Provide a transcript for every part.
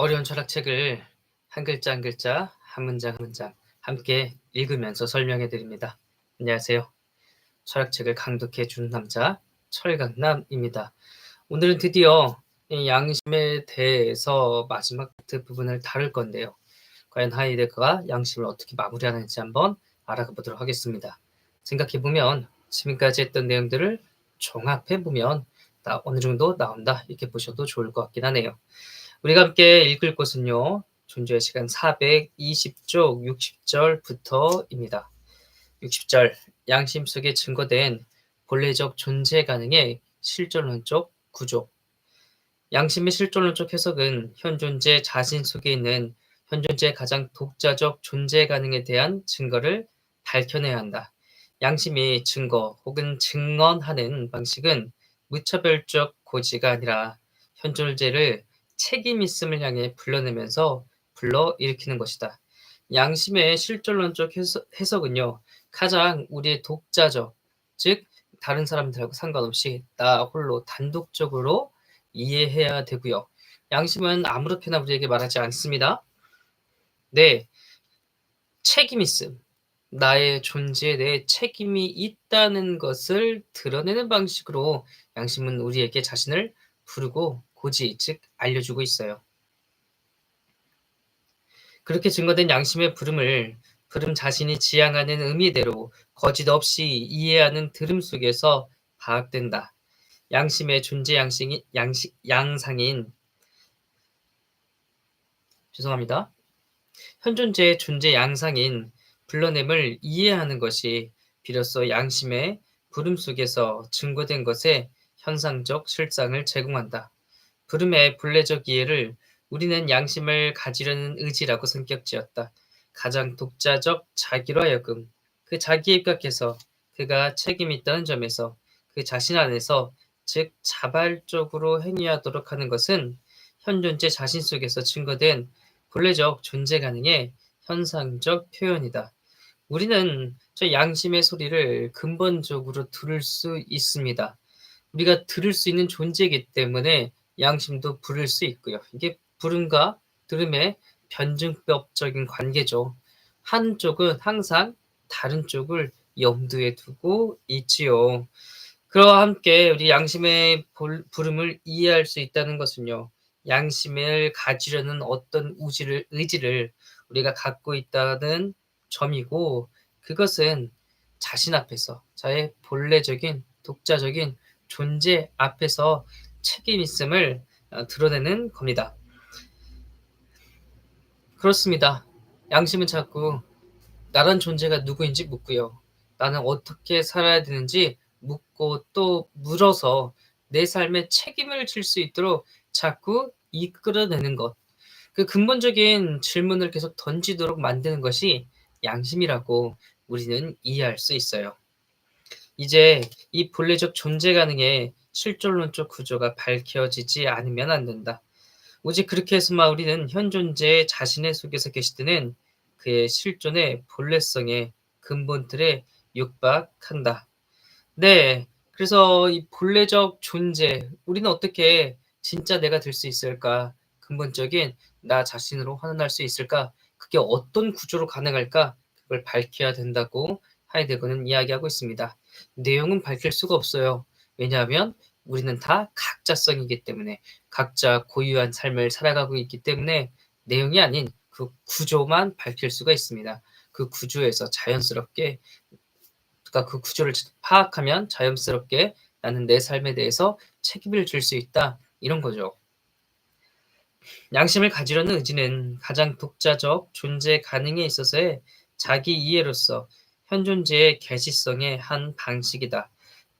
어려운 철학책을 한 글자 한 글자, 한 문장 한 문장 함께 읽으면서 설명해 드립니다. 안녕하세요. 철학책을 강독해 주는 남자 철강남입니다. 오늘은 드디어 양심에 대해서 마지막 부분을 다룰 건데요. 과연 하이데거가 양심을 어떻게 마무리하는지 한번 알아가 보도록 하겠습니다. 생각해 보면 지금까지 했던 내용들을 종합해 보면 어느 정도 나온다 이렇게 보셔도 좋을 것 같긴 하네요. 우리가 함께 읽을 것은요. 존재의 시간 420쪽 60절부터입니다. 60절 양심 속에 증거된 본래적 존재 가능의 실존론적 구조 양심의 실존론적 해석은 현 존재 자신 속에 있는 현 존재 가장 독자적 존재 가능에 대한 증거를 밝혀내야 한다. 양심이 증거 혹은 증언하는 방식은 무차별적 고지가 아니라 현 존재를 책임 있음을 향해 불러내면서 불러 일으키는 것이다. 양심의 실존론적 해석, 은요 가장 우리의 독자적, 즉 다른 사람들하고 상관없이 나 홀로 단독적으로 이해해야 되고요. 양심은 아무렇게나 우리에게 말하지 않습니다. 네, 책임 있음. 나의 존재에 대해 책임이 있다는 것을 드러내는 방식으로 양심은 우리에게 자신을 부르고 고지, 즉 알려주고 있어요. 그렇게 증거된 양심의 부름을 부름 자신이 지향하는 의미대로 거짓 없이 이해하는 들음 속에서 파악된다. 양심의 존재 양식이, 양식, 양상인 죄송합니다. 현존재의 존재 양상인 불러냄을 이해하는 것이 비로소 양심의 부름 속에서 증거된 것의 현상적 실상을 제공한다. 부름의 본래적 이해를 우리는 양심을 가지려는 의지라고 성격지었다. 가장 독자적 자기로 하여금 그 자기에 입각해서 그가 책임 있다는 점에서 그 자신 안에서 즉 자발적으로 행위하도록 하는 것은 현 존재 자신 속에서 증거된 본래적 존재 가능의 현상적 표현이다. 우리는 저 양심의 소리를 근본적으로 들을 수 있습니다. 우리가 들을 수 있는 존재이기 때문에 양심도 부를 수 있고요. 이게 부름과 들음의 변증법적인 관계죠. 한쪽은 항상 다른 쪽을 염두에 두고 있지요. 그와 함께 우리 양심의 부름을 이해할 수 있다는 것은요. 양심을 가지려는 어떤 우지를, 의지를 우리가 갖고 있다는 점이고 그것은 자신 앞에서 자의 본래적인 독자적인 존재 앞에서 책임 있음을 어, 드러내는 겁니다. 그렇습니다. 양심은 자꾸 나란 존재가 누구인지 묻고요. 나는 어떻게 살아야 되는지 묻고 또 물어서 내 삶에 책임을 질 수 있도록 자꾸 이끌어내는 것. 그 근본적인 질문을 계속 던지도록 만드는 것이 양심이라고 우리는 이해할 수 있어요. 이제 이 본래적 존재 가능의 실존론적 구조가 밝혀지지 않으면 안 된다. 오직 그렇게 해서만 우리는 현 존재 자신의 속에서 계시드는 그의 실존의 본래성의 근본틀에 육박한다. 네. 그래서 이 본래적 존재, 우리는 어떻게 진짜 내가 될 수 있을까? 근본적인 나 자신으로 환원할 수 있을까? 그게 어떤 구조로 가능할까? 그걸 밝혀야 된다고 하이데거는 이야기하고 있습니다. 내용은 밝힐 수가 없어요. 왜냐하면 우리는 다 각자성이기 때문에 각자 고유한 삶을 살아가고 있기 때문에 내용이 아닌 그 구조만 밝힐 수가 있습니다. 그 구조에서 자연스럽게 그러니까 그 구조를 파악하면 자연스럽게 나는 내 삶에 대해서 책임을 질 수 있다 이런 거죠. 양심을 가지려는 의지는 가장 독자적 존재 가능에 있어서의 자기 이해로서 현존재의 계시성의 한 방식이다.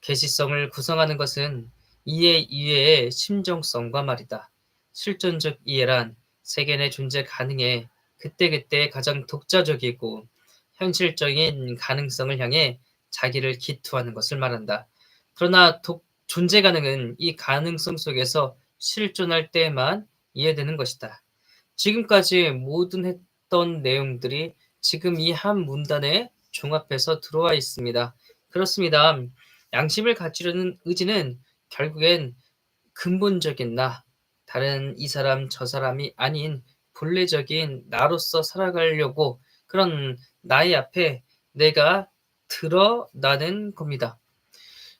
계시성을 구성하는 것은 이해 이해의 심정성과 말이다. 실존적 이해란 세계 내 존재 가능에 그때그때 가장 독자적이고 현실적인 가능성을 향해 자기를 기투하는 것을 말한다. 그러나 독, 존재 가능은 이 가능성 속에서 실존할 때에만 이해되는 것이다. 지금까지 모든 했던 내용들이 지금 이 한 문단에 종합해서 들어와 있습니다. 그렇습니다. 양심을 가지려는 의지는 결국엔 근본적인 나, 다른 이 사람 저 사람이 아닌 본래적인 나로서 살아가려고 그런 나의 앞에 내가 드러나는 겁니다.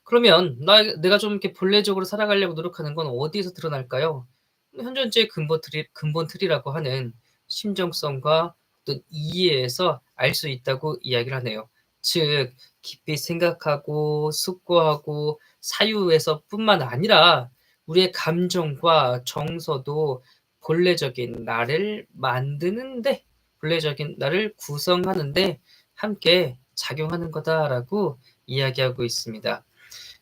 그러면 나, 내가 좀 이렇게 본래적으로 살아가려고 노력하는 건 어디에서 드러날까요? 현존주의 근본 틀이, 근본 틀이라고 하는 심정성과 어떤 이해에서 알 수 있다고 이야기를 하네요. 즉, 깊이 생각하고 숙고하고 사유에서 뿐만 아니라 우리의 감정과 정서도 본래적인 나를 만드는데, 본래적인 나를 구성하는데 함께 작용하는 거다라고 이야기하고 있습니다.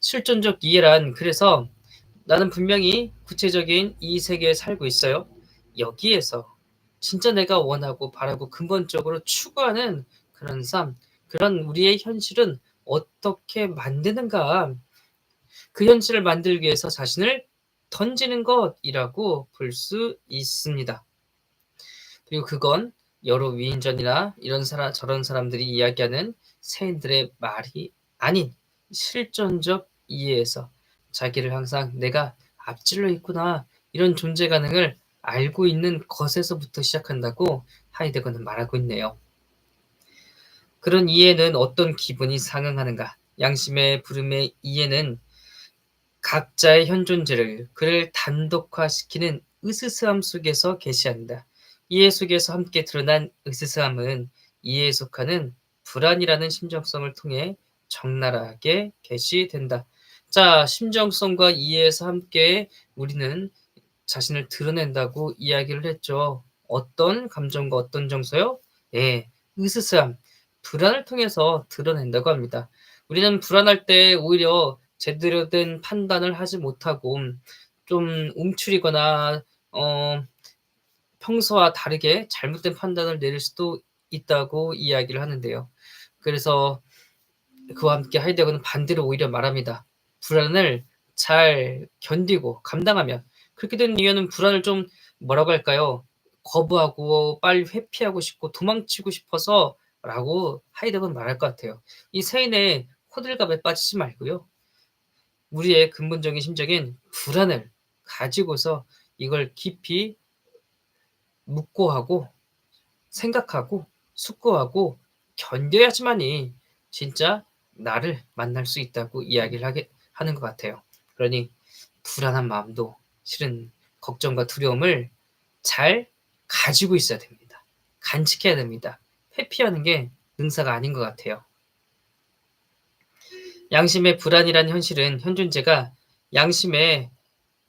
실존적 이해란 그래서 나는 분명히 구체적인 이 세계에 살고 있어요. 여기에서 진짜 내가 원하고 바라고 근본적으로 추구하는 그런 삶, 그런 우리의 현실은 어떻게 만드는가? 그 현실을 만들기 위해서 자신을 던지는 것이라고 볼 수 있습니다. 그리고 그건 여러 위인전이나 이런 사람 저런 사람들이 이야기하는 세인들의 말이 아닌 실존적 이해에서 자기를 항상 내가 앞질러 있구나 이런 존재 가능을 알고 있는 것에서부터 시작한다고 하이데거는 말하고 있네요. 그런 이해는 어떤 기분이 상응하는가? 양심의 부름의 이해는 각자의 현존재를 그를 단독화시키는 으스스함 속에서 계시한다. 이해 속에서 함께 드러난 으스스함은 이해에 속하는 불안이라는 심정성을 통해 적나라하게 개시된다. 자, 심정성과 이해에서 함께 우리는 자신을 드러낸다고 이야기를 했죠. 어떤 감정과 어떤 정서요? 예, 으스스함, 불안을 통해서 드러낸다고 합니다. 우리는 불안할 때 오히려 제대로 된 판단을 하지 못하고 좀 움츠리거나 어, 평소와 다르게 잘못된 판단을 내릴 수도 있다고 이야기를 하는데요. 그래서 그와 함께 하이데거는 반대로 오히려 말합니다. 불안을 잘 견디고 감당하면 그렇게 된 이유는 불안을 좀 뭐라고 할까요? 거부하고 빨리 회피하고 싶고 도망치고 싶어서 라고 하이데거는 말할 것 같아요. 이 세인의 호들갑에 빠지지 말고요. 우리의 근본적인 심적인 불안을 가지고서 이걸 깊이 묵고하고 생각하고 숙고하고 견뎌야지만이 진짜 나를 만날 수 있다고 이야기를 하게 하는 것 같아요. 그러니 불안한 마음도 실은 걱정과 두려움을 잘 가지고 있어야 됩니다. 간직해야 됩니다. 회피하는 게 능사가 아닌 것 같아요. 양심의 불안이란 현실은 현존제가 양심의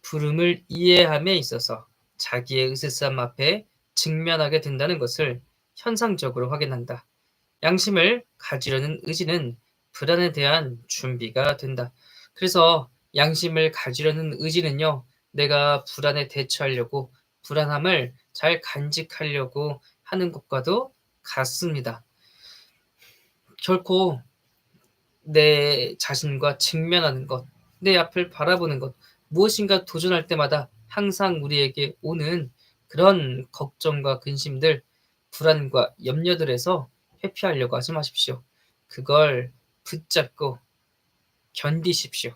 부름을 이해함에 있어서 자기의 으스스함 앞에 직면하게 된다는 것을 현상적으로 확인한다. 양심을 가지려는 의지는 불안에 대한 준비가 된다. 그래서 양심을 가지려는 의지는요, 내가 불안에 대처하려고 불안함을 잘 간직하려고 하는 것과도 같습니다. 결코 내 자신과 직면하는 것, 내 앞을 바라보는 것, 무엇인가 도전할 때마다 항상 우리에게 오는 그런 걱정과 근심들, 불안과 염려들에서 회피하려고 하지 마십시오. 그걸 붙잡고 견디십시오.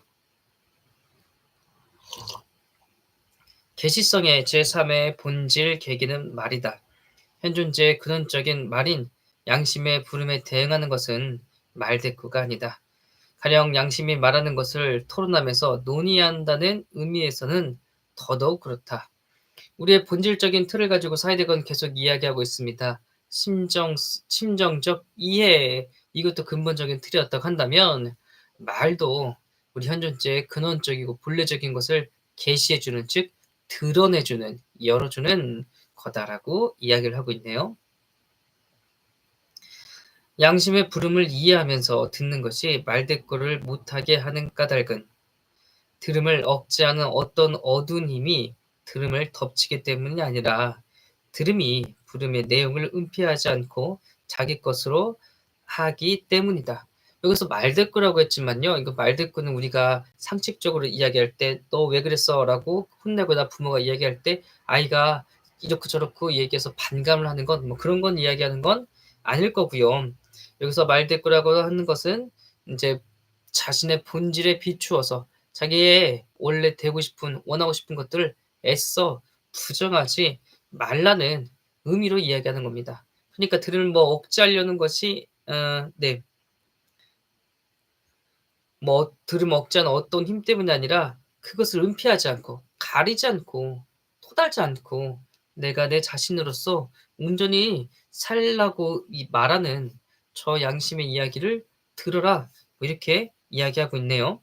계시성의 제3의 본질 계기는 말이다. 현존제의 근원적인 말인 양심의 부름에 대응하는 것은 말대꾸가 아니다. 가령 양심이 말하는 것을 토론하면서 논의한다는 의미에서는 더더욱 그렇다. 우리의 본질적인 틀을 가지고 사이드건 계속 이야기하고 있습니다. 심정, 심정적 이해, 이것도 근본적인 틀이었다고 한다면 말도 우리 현존제의 근원적이고 본래적인 것을 계시해주는 즉 드러내주는 열어주는 거다라고 이야기를 하고 있네요. 양심의 부름을 이해하면서 듣는 것이 말대꾸를 못하게 하는 까닭은 들음을 억제하는 어떤 어두운 힘이 들음을 덮치기 때문이 아니라 들음이 부름의 내용을 은폐하지 않고 자기 것으로 하기 때문이다. 여기서 말대꾸라고 했지만요. 이거 말대꾸는 우리가 상식적으로 이야기할 때 너 왜 그랬어? 라고 혼내거나 부모가 이야기할 때 아이가 이렇고 저렇고 얘기해서 반감을 하는 건 뭐 그런 건 이야기하는 건 아닐 거고요. 여기서 말대꾸라고 하는 것은 이제 자신의 본질에 비추어서 자기의 원래 되고 싶은 원하고 싶은 것들을 애써 부정하지 말라는 의미로 이야기하는 겁니다. 그러니까 들을 뭐 억제하려는 것이 어, 네. 뭐 들으면 억제하는 어떤 힘 때문이 아니라 그것을 은폐하지 않고 가리지 않고 토달지 않고 내가 내 자신으로서 온전히 살라고 이 말하는 저 양심의 이야기를 들어라 뭐 이렇게 이야기하고 있네요.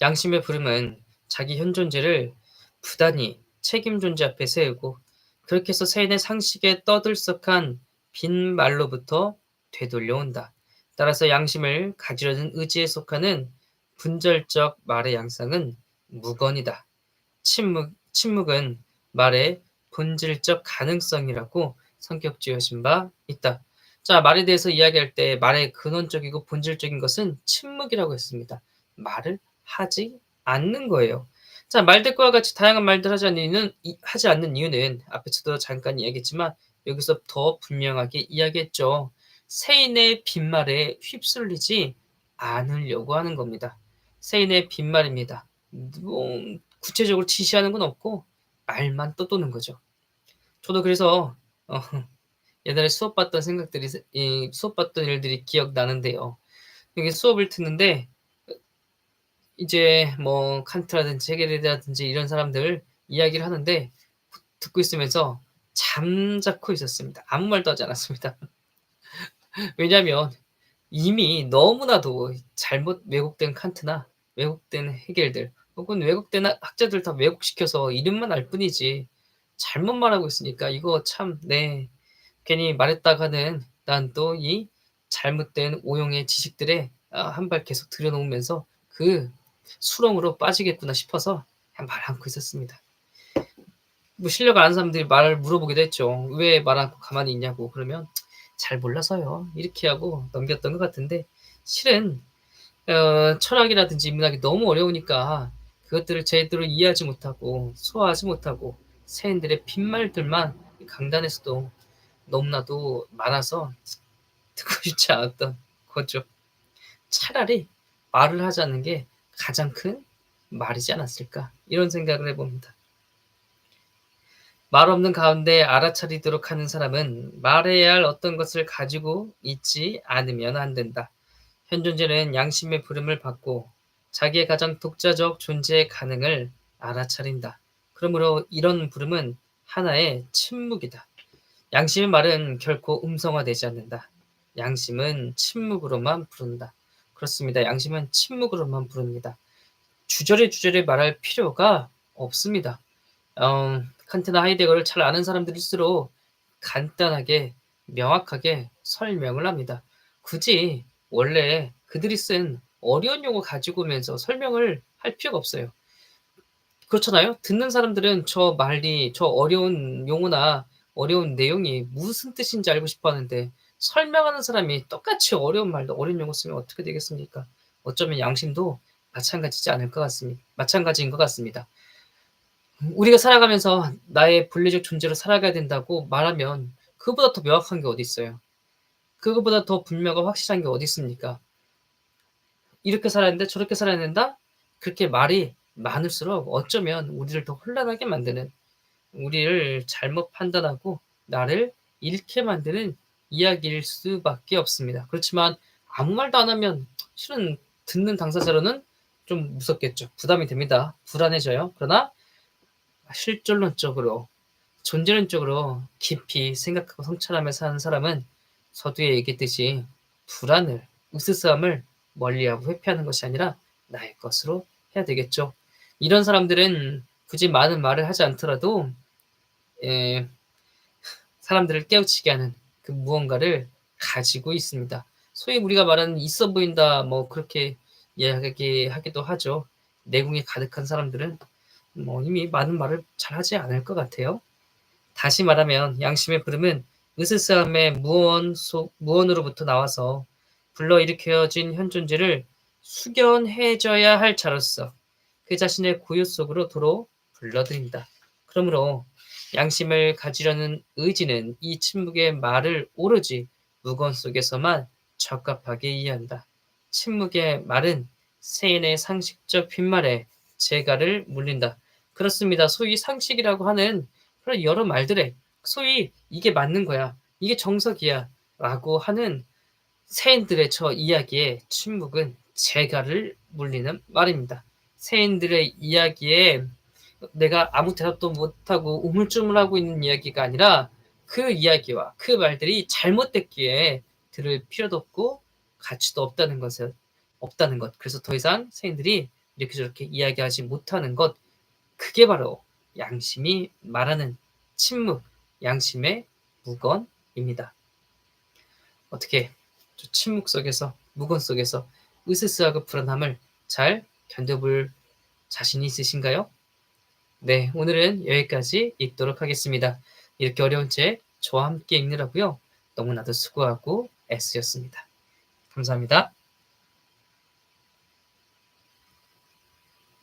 양심의 부름은 자기 현 존재를 부단히 책임 존재 앞에 세우고 그렇게 해서 세인의 상식에 떠들썩한 빈 말로부터 되돌려온다. 따라서 양심을 가지려는 의지에 속하는 분절적 말의 양상은 무건이다. 침묵, 침묵은 말의 본질적 가능성이라고 성격 지어진 바 있다. 자, 말에 대해서 이야기할 때 말의 근원적이고 본질적인 것은 침묵이라고 했습니다. 말을 하지 않는 거예요. 자, 말들과 같이 다양한 말들 하지 않는 이유는, 하지 않는 이유는 앞에서도 잠깐 이야기했지만 여기서 더 분명하게 이야기했죠. 세인의 빈말에 휩쓸리지 않으려고 하는 겁니다. 세인의 빈말입니다. 뭐 구체적으로 지시하는 건 없고 말만 떠도는 거죠. 저도 그래서 어, 옛날에 수업 받던 생각들이 이 수업 받던 일들이 기억나는데요. 여기 수업을 듣는데 이제 뭐 칸트라든지 헤겔이라든지 이런 사람들 이야기를 하는데 듣고 있으면서 잠자코 있었습니다. 아무 말도 하지 않았습니다. 왜냐하면 이미 너무나도 잘못 왜곡된 칸트나 왜곡된 헤겔들 혹은 왜곡된 학자들 다 왜곡시켜서 이름만 알 뿐이지 잘못 말하고 있으니까 이거 참 네 괜히 말했다가는 난 또 이 잘못된 오용의 지식들에 아, 한발 계속 들여놓으면서 그 수렁으로 빠지겠구나 싶어서 말 않고 있었습니다. 뭐 실력 아는 사람들이 말을 물어보기도 했죠. 왜 말 않고 가만히 있냐고 그러면 잘 몰라서요. 이렇게 하고 넘겼던 것 같은데 실은 어, 철학이라든지 인문학이 너무 어려우니까 그것들을 제대로 이해하지 못하고 소화하지 못하고 세인들의 빈말들만 강단에서도 너무나도 많아서 듣고 싶지 않았던 거죠. 차라리 말을 하자는 게 가장 큰 말이지 않았을까 이런 생각을 해봅니다. 말 없는 가운데 알아차리도록 하는 사람은 말해야 할 어떤 것을 가지고 있지 않으면 안 된다. 현 존재는 양심의 부름을 받고 자기의 가장 독자적 존재의 가능을 알아차린다. 그러므로 이런 부름은 하나의 침묵이다. 양심의 말은 결코 음성화되지 않는다. 양심은 침묵으로만 부른다. 그렇습니다. 양심은 침묵으로만 부릅니다. 주저리 주저리 말할 필요가 없습니다. 어, 칸트나 하이데거를 잘 아는 사람들일수록 간단하게 명확하게 설명을 합니다. 굳이 원래 그들이 쓴 어려운 용어 가지고 오면서 설명을 할 필요가 없어요. 그렇잖아요. 듣는 사람들은 저 말이 저 어려운 용어나 어려운 내용이 무슨 뜻인지 알고 싶어 하는데 설명하는 사람이 똑같이 어려운 말도 어려운 용어 쓰면 어떻게 되겠습니까? 어쩌면 양심도 마찬가지지 않을 것 같습니다. 마찬가지인 것 같습니다. 우리가 살아가면서 나의 분리적 존재로 살아가야 된다고 말하면 그보다 더 명확한 게 어디 있어요? 그거보다 더 분명하고 확실한 게 어디 있습니까? 이렇게 살아야 된다, 저렇게 살아야 된다? 그렇게 말이 많을수록 어쩌면 우리를 더 혼란하게 만드는, 우리를 잘못 판단하고 나를 잃게 만드는 이야기일 수밖에 없습니다. 그렇지만 아무 말도 안 하면 실은 듣는 당사자로는 좀 무섭겠죠. 부담이 됩니다. 불안해져요. 그러나 실존론적으로 존재론적으로 깊이 생각하고 성찰하며 사는 사람은 서두에 얘기했듯이 불안을 으스스함을 멀리하고 회피하는 것이 아니라 나의 것으로 해야 되겠죠. 이런 사람들은 굳이 많은 말을 하지 않더라도 에, 사람들을 깨우치게 하는 그 무언가를 가지고 있습니다. 소위 우리가 말하는 있어 보인다 뭐 그렇게 이야기하기도 하죠. 내공이 가득한 사람들은 뭐 이미 많은 말을 잘 하지 않을 것 같아요. 다시 말하면 양심의 부름은 으스스함의 무언 속 무언으로부터 나와서 불러일으켜진 현 존재를 숙연해져야 할 자로서 그 자신의 고유 속으로 도로 불러들인다. 그러므로 양심을 가지려는 의지는 이 침묵의 말을 오로지 무건 속에서만 적합하게 이해한다. 침묵의 말은 세인의 상식적 빈말에 재가를 물린다. 그렇습니다. 소위 상식이라고 하는 그런 여러 말들에 소위 이게 맞는 거야. 이게 정석이야. 라고 하는 세인들의 저 이야기에 침묵은 재갈을 물리는 말입니다. 세인들의 이야기에 내가 아무 대답도 못하고 우물쭈물하고 있는 이야기가 아니라 그 이야기와 그 말들이 잘못됐기에 들을 필요도 없고 가치도 없다는 것을 없다는 것. 그래서 더 이상 세인들이 이렇게 저렇게 이야기하지 못하는 것. 그게 바로 양심이 말하는 침묵, 양심의 무건입니다. 어떻게 저 침묵 속에서 무건 속에서 으스스하고 불안함을 잘 견뎌볼 자신이 있으신가요? 네, 오늘은 여기까지 읽도록 하겠습니다. 이렇게 어려운 책 저와 함께 읽느라고요. 너무나도 수고하고 애쓰셨습니다. 감사합니다.